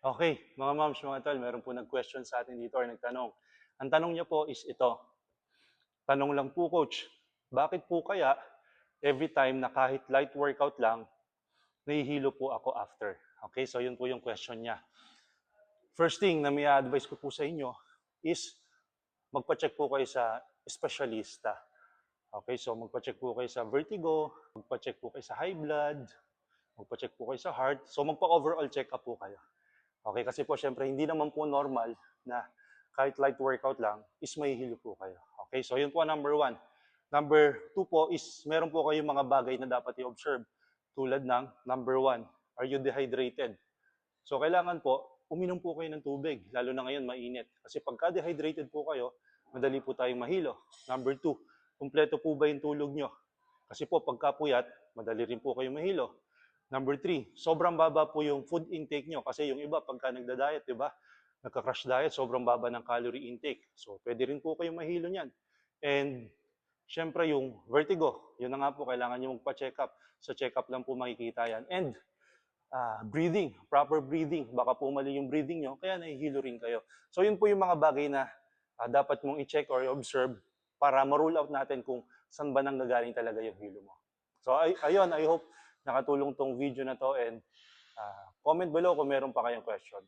Okay, mga moms, mga tol, meron po nag-question sa atin dito or nagtanong. Ang tanong niya po is ito. Tanong lang po, coach, bakit po kaya every time na kahit light workout lang, nahihilo po ako after? Okay, so yun po yung question niya. First thing na may advice ko po sa inyo is magpa-check po kayo sa espesyalista. Okay, so magpa-check po kayo sa vertigo, magpa-check po kayo sa high blood, magpa-check po kayo sa heart. So magpa-overall check-up po kayo. Okay, kasi po syempre hindi naman po normal na kahit light workout lang is mahihilo po kayo. Okay, so yun po number one. Number two po is meron po kayong mga bagay na dapat i-observe tulad ng number one, are you dehydrated? So kailangan po, uminom po kayo ng tubig, lalo na ngayon mainit. Kasi pagka dehydrated po kayo, madali po tayong mahilo. Number two, kumpleto po ba yung tulog nyo? Kasi po pagka puyat, madali rin po kayong mahilo. Number three, sobrang baba po yung food intake nyo. Kasi yung iba, pagka nagda-diet, di ba? Nagka-crash diet, sobrang baba ng calorie intake. So, pwede rin po kayong mahilo niyan. And, syempre, yung vertigo, yun na nga po, kailangan nyo magpa-check up. Sa check up lang po makikita yan. And, ah, breathing, proper breathing. Baka po mali yung breathing nyo, kaya nahihilo rin kayo. So, yun po yung mga bagay na ah, dapat mong i-check or i-observe para ma-rule out natin kung saan ba nanggagaling talaga yung hilo mo. So, ay, ayun, I hope nakatulong tong video na to and ah, comment below kung meron pa kayong question.